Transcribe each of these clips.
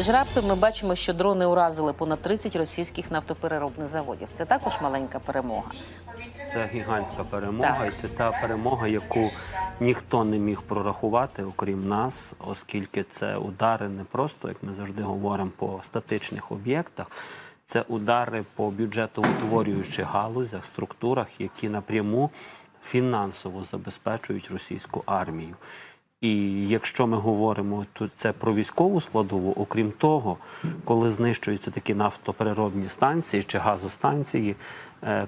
І ж раптом ми бачимо, що дрони уразили понад 30 російських нафтопереробних заводів. Це також маленька перемога. Це гігантська перемога, Так. і це та перемога, яку ніхто не міг прорахувати, окрім нас, оскільки це удари не просто, як ми завжди говоримо, по статичних об'єктах. Це удари по бюджетоутворюючих галузях, структурах, які напряму фінансово забезпечують російську армію. І якщо ми говоримо тут це про військову складову, окрім того, коли знищуються такі нафтопереробні станції чи газостанції,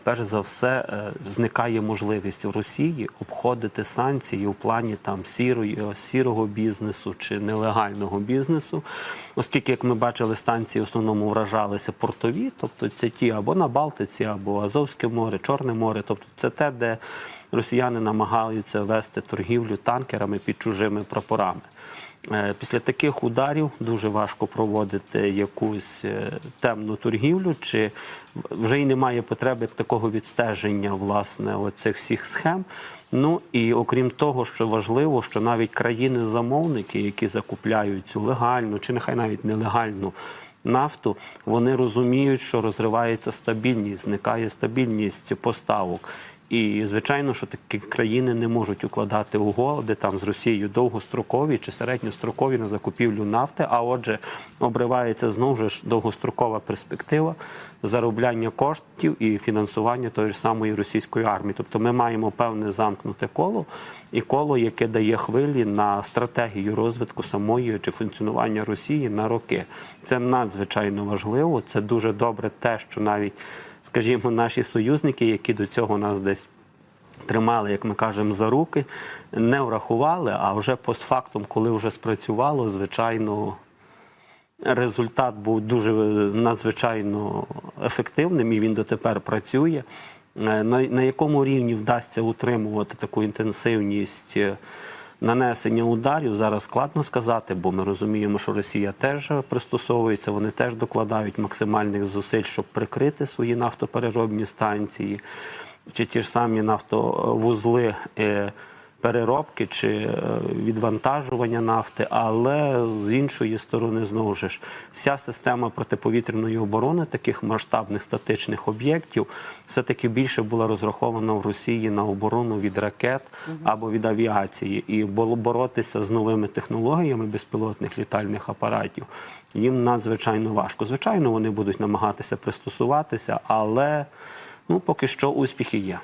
перш за все е, зникає можливість в Росії обходити санкції у плані там сірої, сірого бізнесу чи нелегального бізнесу, оскільки, як ми бачили, станції в основному вражалися портові, тобто це ті або на Балтиці, або Азовське море, Чорне море, тобто це те, де росіяни намагаються вести торгівлю танкерами під чужими прапорами. Е, Після таких ударів дуже важко проводити якусь е, темну торгівлю, чи вже й немає потреби такого відстеження власне оцих всіх схем. Ну і окрім того, що важливо, що навіть країни-замовники, які закупляють цю легальну чи нехай навіть нелегальну нафту, вони розуміють, що розривається стабільність, зникає стабільність поставок. І звичайно, що такі країни не можуть укладати угоди там з Росією довгострокові чи середньострокові на закупівлю нафти. А отже, обривається знову ж довгострокова перспектива заробляння коштів і фінансування тої ж самої російської армії. Тобто, ми маємо певне замкнуте коло і коло, яке дає хвилі на стратегію розвитку самої чи функціонування Росії на роки. Це надзвичайно важливо. Це дуже добре, те, що навіть скажімо, наші союзники, які до цього нас десь тримали, як ми кажемо, за руки, не врахували, а вже постфактум, коли вже спрацювало, звичайно. Результат був дуже надзвичайно ефективним, і він дотепер працює. Е, На, на якому рівні вдасться утримувати таку інтенсивність е, нанесення ударів, зараз складно сказати, бо ми розуміємо, що Росія теж пристосовується, вони теж докладають максимальних зусиль, щоб прикрити свої нафтопереробні станції, чи ті ж самі нафтовузли. Переробки чи е, відвантажування нафти, але з іншої сторони, знову ж вся система протиповітряної оборони таких масштабних статичних об'єктів все-таки більше була розрахована в Росії на оборону від ракет або від авіації. І боротися з новими технологіями безпілотних літальних апаратів їм надзвичайно важко. Звичайно, вони будуть намагатися пристосуватися, але ну поки що успіхи є.